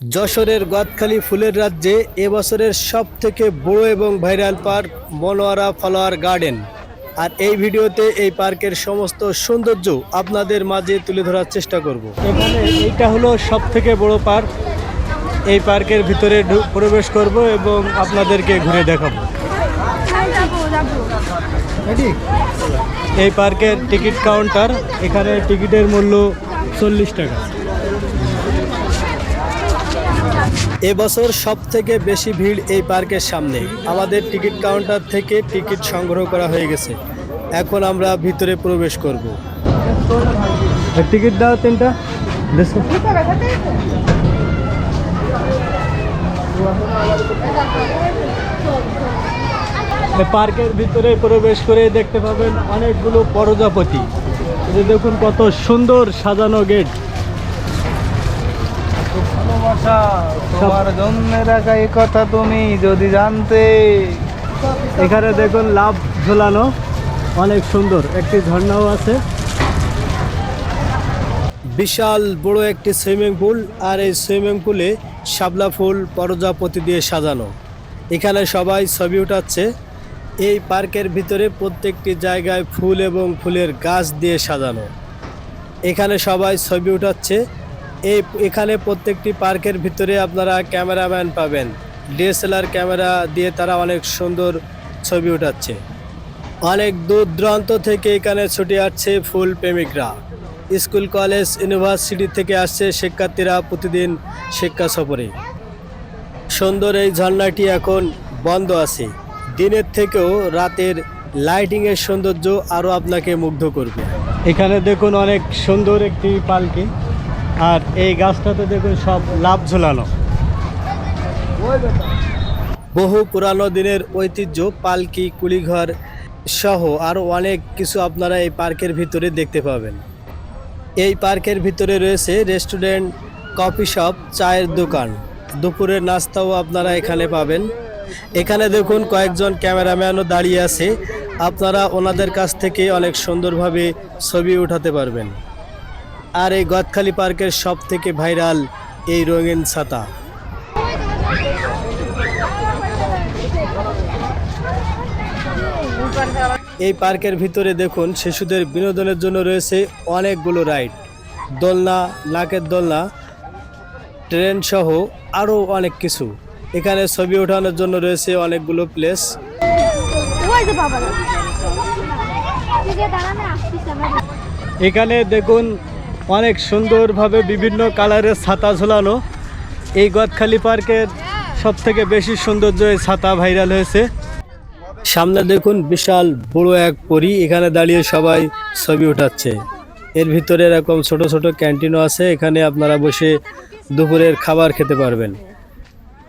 যশোরের গদখালি ফুলের রাজ্যে এবছরের সব থেকে বড় এবং viral park Monowara flower garden. আর এই ভিডিওতে এই পার্কের সমস্ত সৌন্দর্য আপনাদের মাঝে তুলে ধরার চেষ্টা করব। এখানে এইটা হলো সব থেকে বড় পার্ক। এই পার্কের ভিতরে প্রবেশ করব এবং আপনাদেরকে ঘুরে দেখাবো। এই পার্কের টিকিট কাউন্টার, এখানে টিকিটের মূল্য চল্লিশ টাকা। এবছর সব থেকে বেশি ভিড় এই পার্কের সামনে। আমাদের টিকিট কাউন্টার থেকে টিকিট সংগ্রহ করা হয়ে গেছে। এখন আমরা ভিতরে প্রবেশ করব। টিকিট দাও তিনটা। পার্কের ভিতরে প্রবেশ করে দেখতে পাবেন অনেকগুলো প্রজাপতি। দেখুন কত সুন্দর সাজানো গেট। ভালোবাসা তোমার জন্য রাখা এই কথা তুমি যদি জানতে। এখানে দেখুন লাভ ঝোলানো অনেক সুন্দর। একটি ঝর্ণাও আছে। বিশাল বড় একটি সুইমিং পুল আর এই সুইমিং পুলে শাপলা ফুল প্রজাপতি দিয়ে সাজানো। এখানে সবাই ছবি উঠাচ্ছে। এই পার্কের ভিতরে প্রত্যেকটি জায়গায় ফুল এবং ফুলের গাছ দিয়ে সাজানো। এখানে সবাই ছবি উঠাচ্ছে। এই এখানে প্রত্যেকটি পার্কের ভিতরে আপনারা ক্যামেরাম্যান পাবেন। ডিএসএলআর ক্যামেরা দিয়ে তারা অনেক সুন্দর ছবি উঠাচ্ছে। অনেক দূর দূরান্ত থেকে এখানে ছুটে আসছে ফুল প্রেমিকরা। স্কুল, কলেজ, ইউনিভার্সিটি থেকে আসছে শিক্ষার্থীরা প্রতিদিন শিক্ষা সফরে। সুন্দর এই ঝর্ণাটি এখন বন্ধ আছে। দিনের থেকেও রাতের লাইটিংয়ের সৌন্দর্য আরও আপনাকে মুগ্ধ করবে। এখানে দেখুন অনেক সুন্দর একটি পালকি। আর এই গাছটাতে দেখুন সব লাভ ঝোলানো। বহু পুরানো দিনের ঐতিহ্য, পালকি, কুলিঘর সহ আরও অনেক কিছু আপনারা এই পার্কের ভিতরে দেখতে পাবেন। এই পার্কের ভিতরে রয়েছে রেস্টুরেন্ট, কফি শপ, চায়ের দোকান। দুপুরের নাস্তাও আপনারা এখানে পাবেন। এখানে দেখুন কয়েকজন ক্যামেরাম্যানও দাঁড়িয়ে আছে। আপনারা ওনাদের কাছ থেকে অনেক সুন্দরভাবে ছবি উঠাতে পারবেন। আর এই গদখালি পার্কের সব থেকে ভাইরাল এই রঙিন ছাতা। এই পার্কের ভিতরে দেখুন, শিশুদের বিনোদনের জন্য রয়েছে অনেকগুলো রাইড। দোলনা, নাকের দোলনা, ট্রেন সহ আরও অনেক কিছু। এখানে ছবি ওঠানোর জন্য রয়েছে অনেকগুলো প্লেস এখানে দেখুন অনেক সুন্দরভাবে বিভিন্ন কালারের ছাতা ঝোলানো। এই গদখালি পার্কের সব থেকে বেশি সৌন্দর্য এই ছাতা ভাইরাল হয়েছে। সামনে দেখুন বিশাল বড় এক পরি, এখানে দাঁড়িয়ে সবাই ছবি উঠাচ্ছে। এর ভিতরে এরকম ছোট ছোট ক্যান্টিনও আছে, এখানে আপনারা বসে দুপুরের খাবার খেতে পারবেন।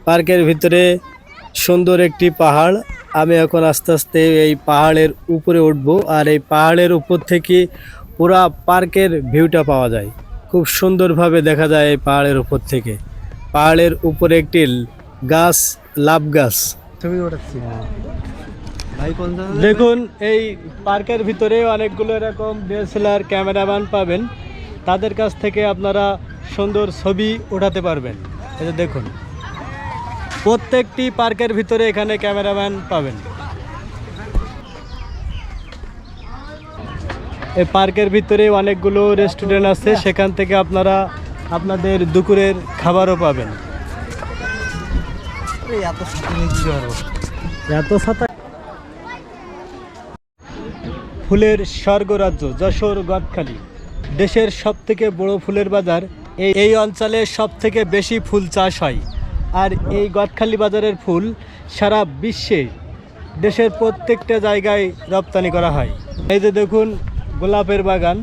পার্কের ভিতরে সুন্দর একটি পাহাড়। আমি এখন আস্তে আস্তে এই পাহাড়ের উপরে উঠবো, আর এই পাহাড়ের উপর থেকে পুরা পার্কের ভিউটা পাওয়া যায়। খুব সুন্দরভাবে দেখা যায় এই পাহাড়ের উপর থেকে। পাহাড়ের উপরে একটি গাছ লাভ গাছ। ছবি ওঠাচ্ছি দেখুন এই পার্কের ভিতরে অনেকগুলো এরকম ডিএসএলআর ক্যামেরাম্যান পাবেন। তাদের কাছ থেকে আপনারা সুন্দর ছবি ওঠাতে পারবেন। এটা দেখুন প্রত্যেকটি পার্কের ভিতরে এখানে ক্যামেরাম্যান পাবেন। এই পার্কের ভিতরে অনেকগুলো রেস্টুরেন্ট আছে, সেখান থেকে আপনারা আপনাদের দুপুরের খাবারও পাবেন। ফুলের স্বর্গরাজ্য, যশোর, গদখালি। দেশের সব থেকে বড় ফুলের বাজার, এই এই অঞ্চলে সব থেকে বেশি ফুল চাষ হয়। আর এই গদখালি বাজারের ফুল সারা বিশ্বে দেশের প্রত্যেকটা জায়গায় রপ্তানি করা হয়। এই যে দেখুন গোলাপের বাগান